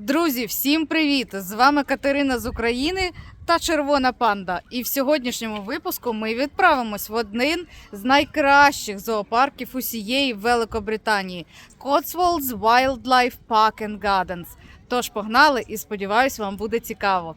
Друзі, всім привіт! З вами Катерина з України та Червона Панда. І в сьогоднішньому випуску ми відправимось в один з найкращих зоопарків усієї Великобританії Cotswolds Wildlife Park and Gardens. Тож погнали і сподіваюсь, вам буде цікаво.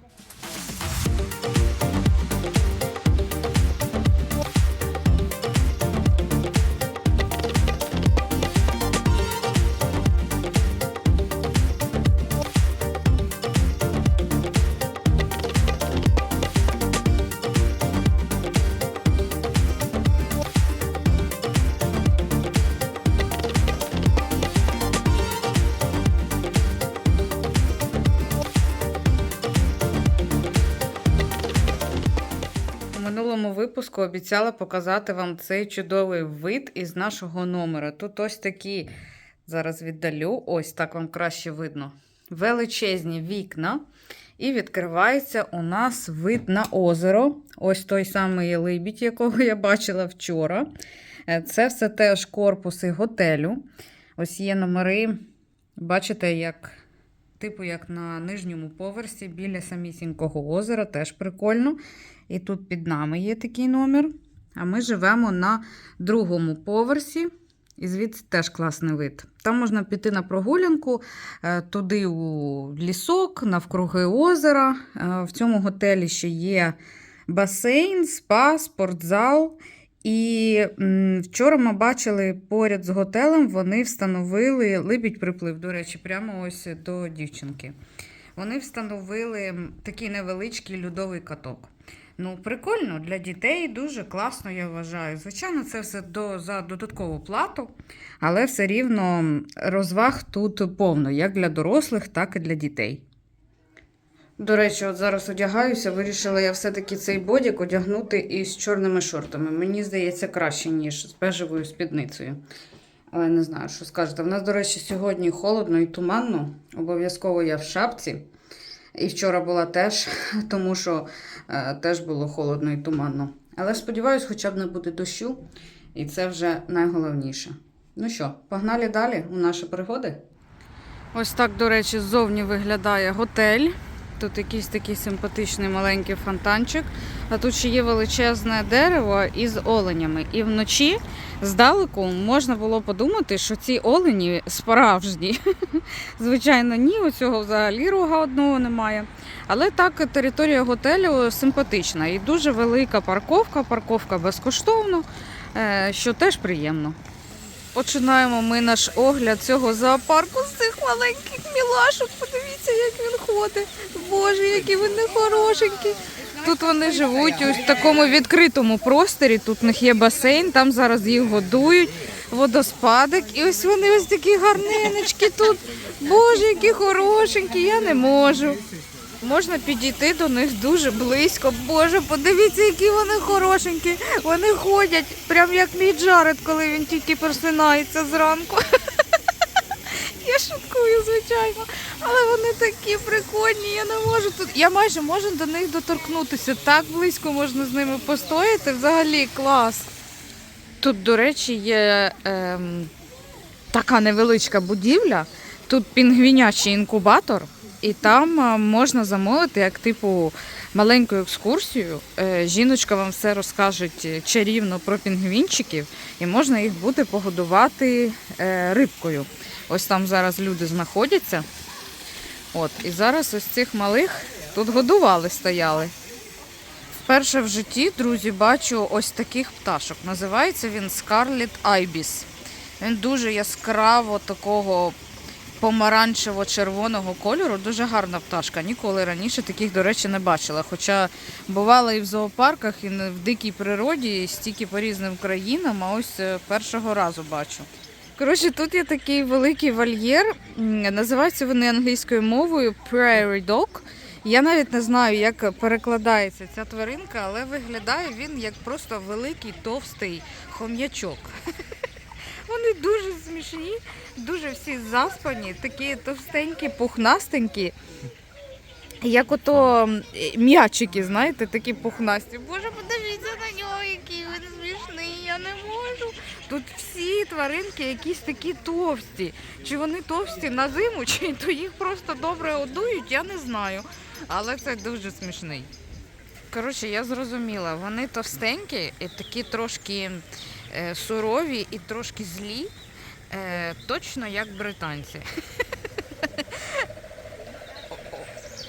Випуску обіцяла показати вам цей чудовий вид із нашого номера. Тут ось такі, зараз віддалю, ось так вам краще видно. Величезні вікна. І відкривається у нас вид на озеро. Ось той самий либідь, якого я бачила вчора. Е, Це все теж корпуси готелю. Ось є номери. Бачите, як, типу, як на нижньому поверсі біля самісінького озера, теж прикольно. І тут під нами є такий номер. А ми живемо на другому поверсі. І звідси теж класний вид. Там можна піти на прогулянку, е, туди у лісок, навкруги озера. Е, В цьому готелі ще є басейн, спа, спортзал. І вчора ми бачили поряд з готелем, вони встановили либідь приплив, до речі, прямо ось до дівчинки. Вони встановили такий невеличкий льодовий каток. Ну, прикольно для дітей, дуже класно, я вважаю. Звичайно, це все до, за додаткову плату, але все рівно розваг тут повно, як для дорослих, так і для дітей. До речі, от зараз одягаюся, вирішила я все-таки цей бодік одягнути із чорними шортами. Мені здається, краще, ніж з бежевою спідницею. Але не знаю, що скажете. У нас, до речі, сьогодні холодно і туманно. Обов'язково я в шапці. І вчора була теж, тому що теж було холодно і туманно. Але сподіваюсь, хоча б не буде дощу, і це вже найголовніше. Ну що, погнали далі у наші пригоди? Ось так, до речі, ззовні виглядає готель. Тут якийсь такий симпатичний маленький фонтанчик. А тут ще є величезне дерево із оленями. І вночі здалеку можна було подумати, що ці олені справжні. Звичайно, ні, у цього взагалі рога одного немає. Але так, територія готелю симпатична і дуже велика парковка. Парковка безкоштовно, е, що теж приємно. Починаємо ми наш огляд цього зоопарку з цих маленьких мілашок. Подивіться, як він ходить. Боже, які вони хорошенькі. Тут вони живуть в такому відкритому просторі. Тут у них є басейн, там зараз їх годують, водоспадик. І ось вони ось такі гарненечки тут. Боже, які хорошенькі, я не можу. Можна підійти до них дуже близько. Боже, подивіться, які вони хорошенькі. Вони ходять, прям як мій Джаред, коли він тільки просинається зранку. Я шуткую, звичайно. Але вони такі прикольні, я не можу тут. Я майже можу до них доторкнутися. Так близько можна з ними постояти. Взагалі клас. Тут, до речі, є ем, така невеличка будівля. Тут пінгвінячий інкубатор, і там можна замовити як типу маленьку екскурсію. Е, Жіночка вам все розкажуть е, чарівно про пінгвінчиків, і можна їх буде погодувати е, рибкою. Ось там зараз люди знаходяться. От, і зараз ось цих малих тут годували, стояли. Вперше в житті, друзі, бачу ось таких пташок. Називається він Scarlet Ibis. Він дуже яскраво такого помаранчево-червоного кольору. Дуже гарна пташка. Ніколи раніше таких, до речі, не бачила. Хоча бувала і в зоопарках, і в дикій природі, і стільки по різним країнам, а ось е, першого разу бачу. Коротше, тут є такий великий вольєр. Називаються вони англійською мовою Prairie Dog. Я навіть не знаю, як перекладається ця тваринка, але виглядає він як просто великий товстий хом'ячок. Вони дуже смішні, дуже всі заспані, такі товстенькі, пухнастенькі. Як ото м'ячики, знаєте, такі пухнасті. Боже, подивіться на нього, який він смішний, я не можу. Тут всі тваринки якісь такі товсті. Чи вони товсті на зиму, чи то їх просто добре годують, я не знаю. Але це дуже смішний. Коротше, я зрозуміла, вони товстенькі і такі трошки е, сурові і трошки злі, е, точно як британці.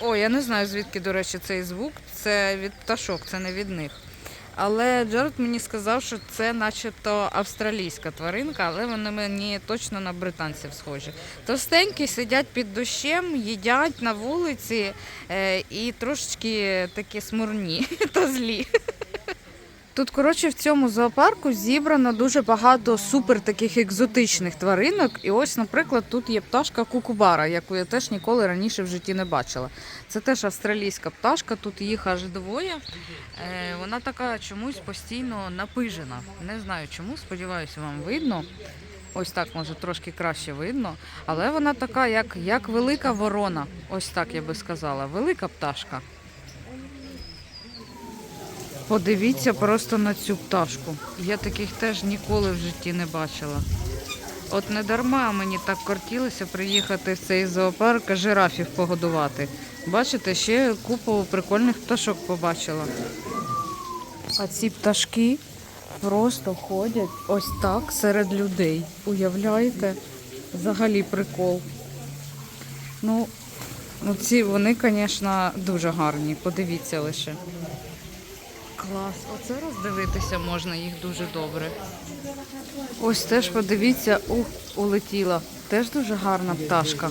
О, я не знаю, звідки, до речі, цей звук. Це від пташок, це не від них. Але Джаред мені сказав, що це начебто австралійська тваринка, але вони мені точно на британців схожі. Товстенькі сидять під дощем, їдять на вулиці е, і трошечки такі смурні та злі. Тут, коротше, в цьому зоопарку зібрано дуже багато супер таких екзотичних тваринок. І ось, наприклад, тут є пташка кукубара, яку я теж ніколи раніше в житті не бачила. Це теж австралійська пташка, тут їх аж двоє. Е, вона така чомусь постійно напижена. Не знаю чому, сподіваюся, вам видно. Ось так, може, трошки краще видно. Але вона така, як, як велика ворона. Ось так я би сказала. Велика пташка. Подивіться просто на цю пташку. Я таких теж ніколи в житті не бачила. От не дарма мені так кортілося приїхати в цей зоопарк жирафів погодувати. Бачите, ще купу прикольних пташок побачила. А ці пташки просто ходять ось так серед людей. Уявляєте? Взагалі прикол. Ну, ну ці вони, звісно, дуже гарні. Подивіться лише. Клас, оце роздивитися можна їх дуже добре. Ось теж подивіться, ух, улетіла. Теж дуже гарна пташка.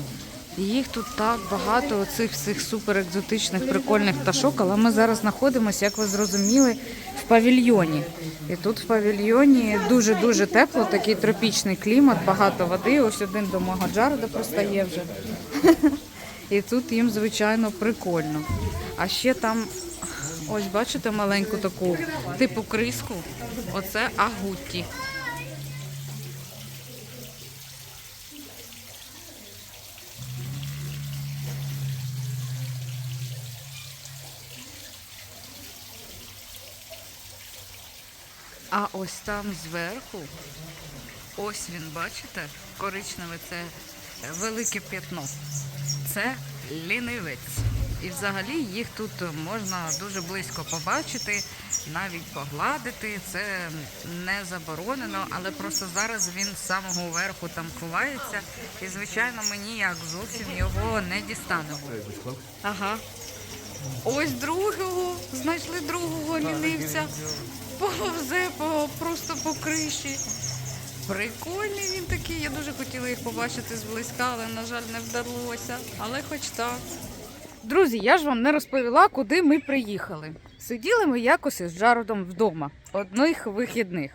Їх тут так багато, оцих всіх суперекзотичних прикольних пташок, але ми зараз знаходимося, як ви зрозуміли, в павільйоні. І тут в павільйоні дуже-дуже тепло, такий тропічний клімат, багато води. Ось один до мого Джареда простає вже. І тут їм, звичайно, прикольно. А ще там Ось бачите маленьку таку типу криску. Оце агутті. А ось там зверху, ось він, бачите, коричневе це велике п'ятно. Це лінивець. І взагалі їх тут можна дуже близько побачити, навіть погладити. Це не заборонено, але просто зараз він з самого верху там ховається. І, звичайно, мені як зовсім його не дістане. Ага. Ось другого, знайшли другого лінивця. Повзе по, просто по криші. Прикольний він такий. Я дуже хотіла їх побачити зблизька, але, на жаль, не вдалося. Але хоч так. Друзі, я ж вам не розповіла, куди ми приїхали. Сиділи ми якось із Джародом вдома, одних вихідних.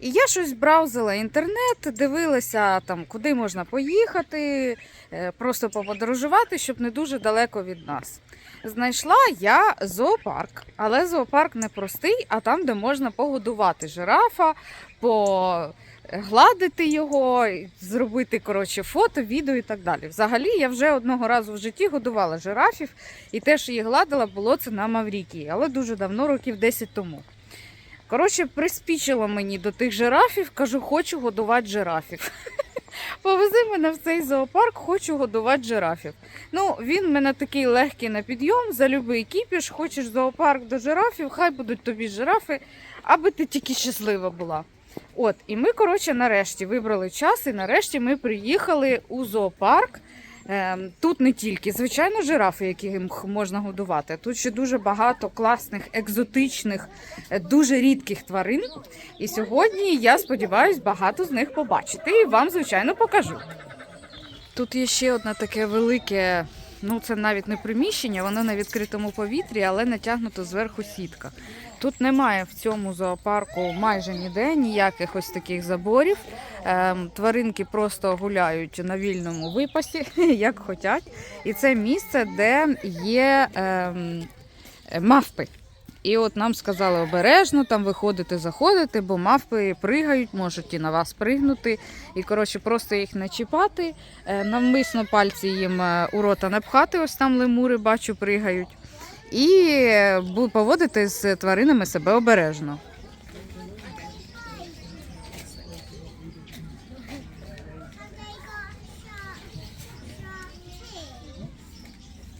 І я щось браузила інтернет, дивилася там, куди можна поїхати, е, просто поподорожувати, щоб не дуже далеко від нас. Знайшла я зоопарк, але зоопарк не простий, а там, де можна погодувати жирафа, погладити його, зробити коротше, фото, відео і так далі. Взагалі, я вже одного разу в житті годувала жирафів, і те, що їх гладила, було це на Маврікії, але дуже давно, років 10 тому. Коротше, приспічило мені до тих жирафів, кажу, хочу годувати жирафів. Повези мене в цей зоопарк, хочу годувати жирафів. Ну, він в мене такий легкий на підйом, за любий кіпіш, хочеш зоопарк до жирафів, хай будуть тобі жирафи, аби ти тільки щаслива була. От, і ми, коротше, нарешті вибрали час, і нарешті ми приїхали у зоопарк. Ем, Тут не тільки, звичайно, жирафи, яких можна годувати. Тут ще дуже багато класних, екзотичних, е, дуже рідких тварин. І сьогодні я сподіваюся багато з них побачити і вам, звичайно, покажу. Тут є ще одне таке велике, ну це навіть не приміщення, воно на відкритому повітрі, але натягнуто зверху сітка. Тут немає в цьому зоопарку майже ніде ніяких ось таких заборів. Ем, тваринки просто гуляють на вільному випасі, як хочуть. І це місце, де є ем, мавпи. І от нам сказали обережно там виходити, заходити, бо мавпи пригають, можуть і на вас пригнути. І коротше, просто їх не чіпати, е, навмисно пальці їм е, у рота напхати, ось там лемури, бачу, пригають. І е, поводити з тваринами себе обережно.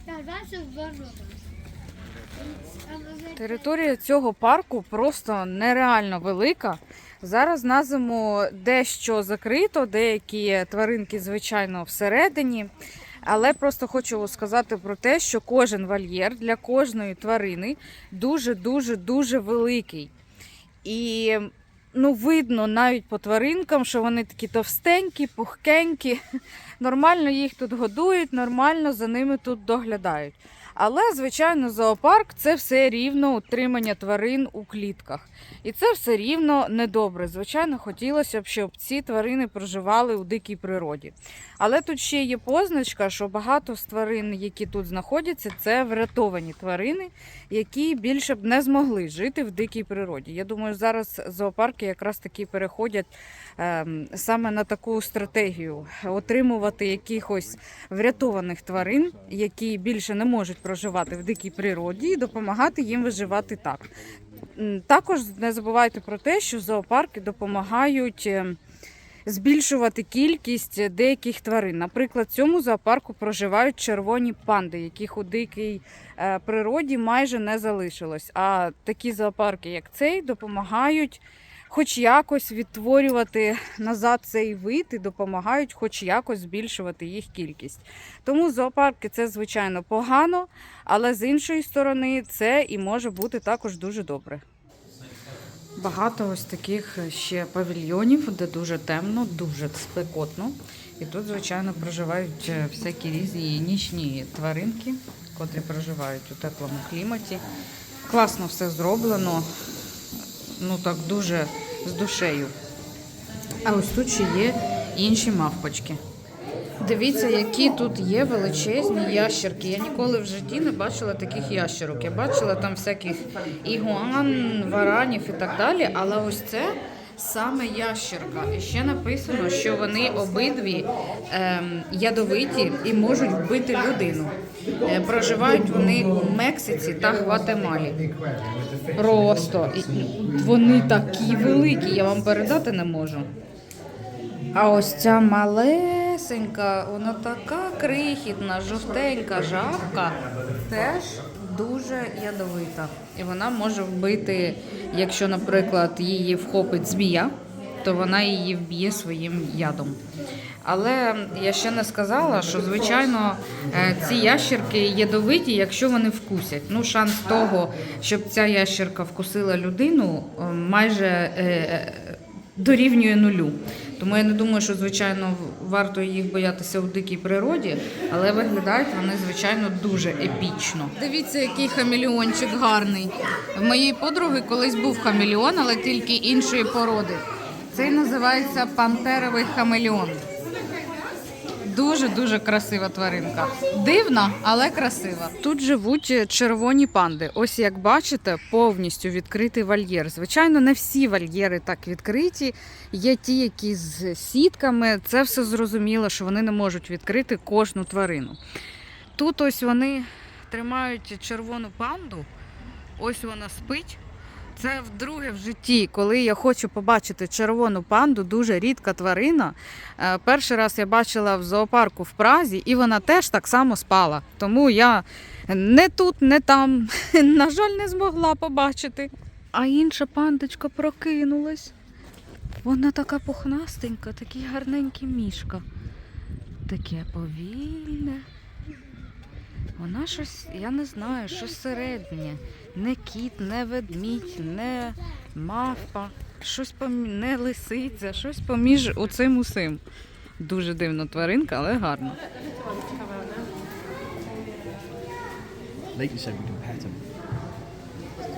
Зараз Територія цього парку просто нереально велика. Зараз на зиму дещо закрито, деякі тваринки, звичайно, всередині. Але просто хочу сказати про те, що кожен вольєр для кожної тварини дуже-дуже дуже великий. І ну, видно навіть по тваринкам, що вони такі товстенькі, пухкенькі. Нормально їх тут годують, нормально за ними тут доглядають. Але, звичайно, зоопарк це все рівно утримання тварин у клітках. І це все рівно недобре. Звичайно, хотілося б, щоб ці тварини проживали у дикій природі. Але тут ще є позначка, що багато з тварин, які тут знаходяться, це врятовані тварини, які більше б не змогли жити в дикій природі. Я думаю, зараз зоопарки якраз таки переходять саме на таку стратегію отримувати якихось врятованих тварин, які більше не можуть проживати в дикій природі, і допомагати їм виживати так. Також не забувайте про те, що зоопарки допомагають. ем, Збільшувати кількість деяких тварин. Наприклад, в цьому зоопарку проживають червоні панди, яких у дикій е, природі майже не залишилось. А такі зоопарки, як цей, допомагають хоч якось відтворювати назад цей вид і допомагають хоч якось збільшувати їх кількість. Тому зоопарки це звичайно погано, але з іншої сторони це і може бути також дуже добре. Багато ось таких ще павільйонів, де дуже темно, дуже спекотно. І тут, звичайно, проживають е, всякі різні нічні тваринки, котрі проживають у теплому кліматі. Класно все зроблено, ну так дуже з душею. А ось тут ще є інші мавпочки. Дивіться, які тут є величезні ящерки. Я ніколи в житті не бачила таких ящерок. Я бачила там всяких ігуан, варанів і так далі. Але ось це саме ящерка. І ще написано, що вони обидві ем, ядовиті і можуть вбити людину. Е, проживають вони у Мексиці та Гватемалі. Просто вони такі великі, я вам передати не можу. А ось ця малесенька, вона така крихітна, жовтенька жабка, теж дуже ядовита. І вона може вбити, якщо, наприклад, її вхопить змія, то вона її вб'є своїм ядом. Але я ще не сказала, що звичайно е, ці ящерки ядовиті, якщо вони вкусять. Ну, шанс того, щоб ця ящерка вкусила людину, е, майже е, дорівнює нулю. Тому я не думаю, що звичайно варто їх боятися у дикій природі, але виглядають вони звичайно дуже епічно. Дивіться, який хамелеончик гарний. В моєї подруги колись був хамелеон, але тільки іншої породи. Цей називається пантеровий хамелеон. Дуже дуже красива тваринка. Дивна, але красива. Тут живуть червоні панди. Ось як бачите, повністю відкритий вольєр. Звичайно, не всі вольєри так відкриті. Є ті, які з сітками. Це все зрозуміло, що вони не можуть відкрити кожну тварину. Тут ось вони тримають червону панду. Ось вона спить. Це вдруге в житті, коли я хочу побачити червону панду, дуже рідка тварина. Е, Перший раз я бачила в зоопарку в Празі, і вона теж так само спала. Тому я не тут, не там, на жаль, не змогла побачити. А інша пандочка прокинулась. Вона така пухнастенька, такий гарненький мішка. Таке повільне. Вона щось, я не знаю, щось середнє. Не кіт, не ведмідь, не мавпа, щось помі... не лисиця, щось поміж оцим усим. Дуже дивна тваринка, але гарна.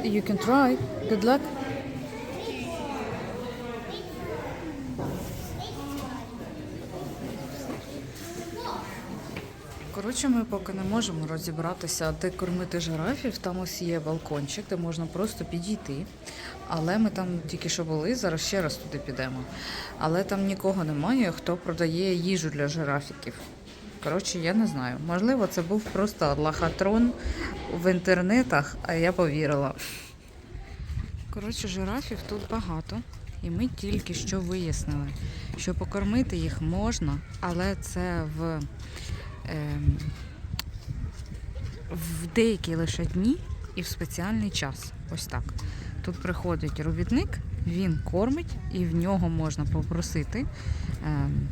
You can try. Good luck. Коротше, ми поки не можемо розібратися, де кормити жирафів. Там ось є балкончик, де можна просто підійти. Але ми там тільки що були, зараз ще раз туди підемо. Але там нікого немає, хто продає їжу для жирафіків. Коротше, я не знаю. Можливо, це був просто лохотрон в інтернетах, а я повірила. Коротше, жирафів тут багато. І ми тільки що вияснили, що покормити їх можна, але це в в деякі лише дні і в спеціальний час. Ось так. Тут приходить робітник, він кормить, і в нього можна попросити ем,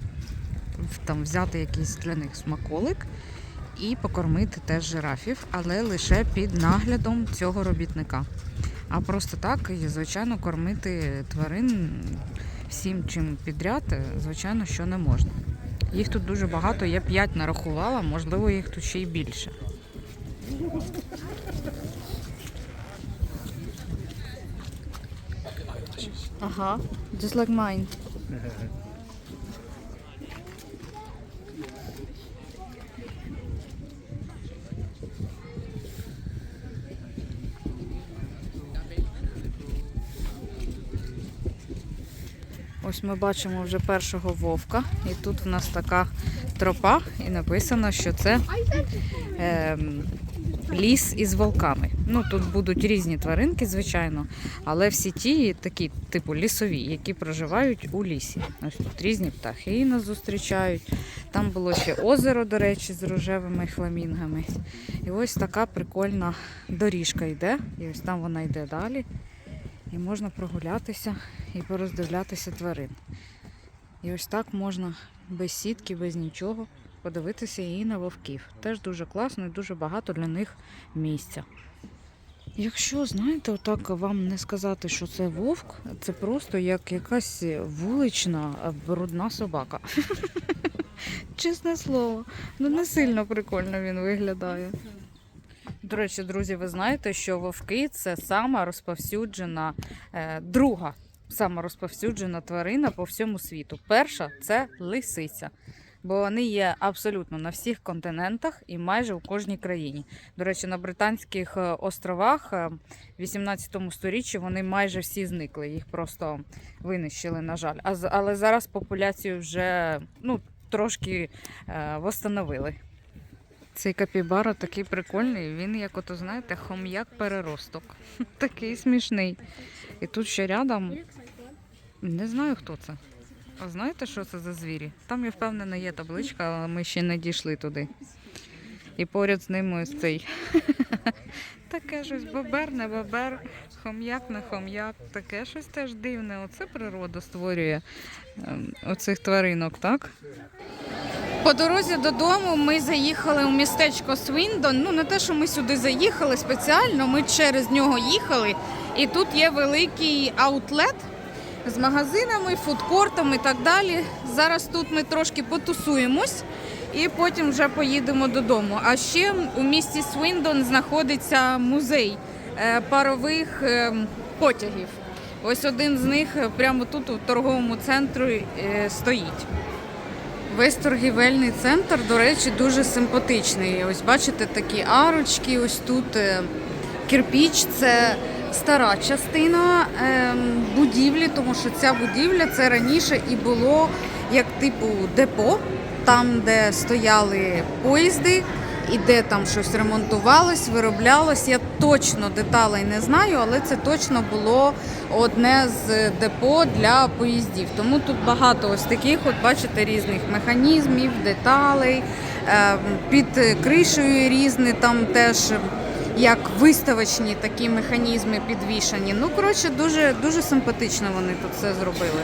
там, взяти якийсь для них смаколик і покормити теж жирафів, але лише під наглядом цього робітника. А просто так, і, звичайно, кормити тварин всім чим підряд, е, звичайно, що не можна. Їх тут дуже багато, я 5 нарахувала, можливо, їх тут ще й більше. Ага, just like mine. Ось ми бачимо вже першого вовка, і тут в нас така тропа, і написано, що це ем, ліс із волками. Ну тут будуть різні тваринки, звичайно, але всі ті такі, типу лісові, які проживають у лісі. Ось тут різні птахи нас зустрічають. Там було ще озеро, до речі, з рожевими фламінгами. І ось така прикольна доріжка йде. І ось там вона йде далі. І можна прогулятися і пороздивлятися тварин. І ось так можна без сітки, без нічого подивитися і на вовків. Теж дуже класно і дуже багато для них місця. Якщо, знаєте, отак вам не сказати, що це вовк, це просто як якась вулична е, брудна собака. Чесне слово, ну не сильно прикольно він виглядає. До речі, друзі, ви знаєте, що вовки це сама розповсюджена, е, друга сама розповсюджена тварина по всьому світу. Перша це лисиця. Бо вони є абсолютно на всіх континентах і майже у кожній країні. До речі, на Британських е, островах е, в 18 сторіччі вони майже всі зникли, їх просто винищили, на жаль. Але зараз популяцію вже ну, трошки е, восстановили. Цей капібара такий прикольний. Він, як ото знаєте, хом'як переросток. Такий смішний. І тут ще рядом не знаю, хто це. А знаєте, що це за звірі? Там, я впевнена, є табличка, але ми ще не дійшли туди. І поряд з ним ось цей. Таке щось бобер, не бобер, хом'як, не хом'як. Таке щось теж дивне. Оце природа створює ем, оцих тваринок, так? По дорозі додому ми заїхали у містечко Свіндон. Ну, не те, що ми сюди заїхали спеціально, ми через нього їхали. І тут є великий аутлет з магазинами, фудкортом і так далі. Зараз тут ми трошки потусуємось і потім вже поїдемо додому. А ще у місті Свіндон знаходиться музей е, парових е, потягів. Ось один з них прямо тут, у торговому центрі, е, стоїть. Весь торгівельний центр, до речі, дуже симпатичний. Ось бачите такі арочки, ось тут е, кирпіч це стара частина ем, будівлі, тому що ця будівля це раніше і було як типу депо, там, де стояли поїзди, і де там щось ремонтувалось, вироблялось. Я точно деталей не знаю, але це точно було одне з депо для поїздів. Тому тут багато ось таких, от бачите, різних механізмів, деталей. Е, Під кришею різні там теж як виставочні такі механізми підвішані. Ну, коротше, дуже, дуже симпатично вони тут все зробили.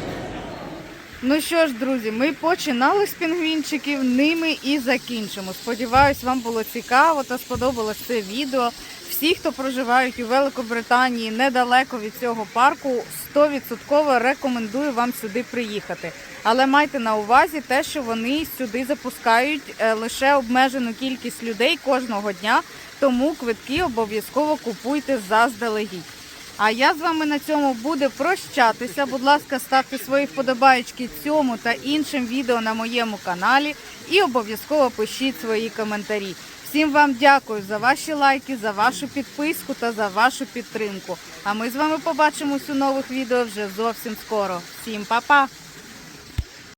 Ну що ж, друзі, ми починали з пінгвінчиків, ними і закінчимо. Сподіваюсь, вам було цікаво та сподобалось це відео. Всі, хто проживають у Великобританії недалеко від цього парку, 100% рекомендую вам сюди приїхати. Але майте на увазі те, що вони сюди запускають е, лише обмежену кількість людей кожного дня, тому квитки обов'язково купуйте заздалегідь. А я з вами на цьому буду прощатися. Будь ласка, ставте свої вподобаєчки цьому та іншим відео на моєму каналі і обов'язково пишіть свої коментарі. Всім вам дякую за ваші лайки, за вашу підписку та за вашу підтримку. А ми з вами побачимось у нових відео вже зовсім скоро. Всім па-па!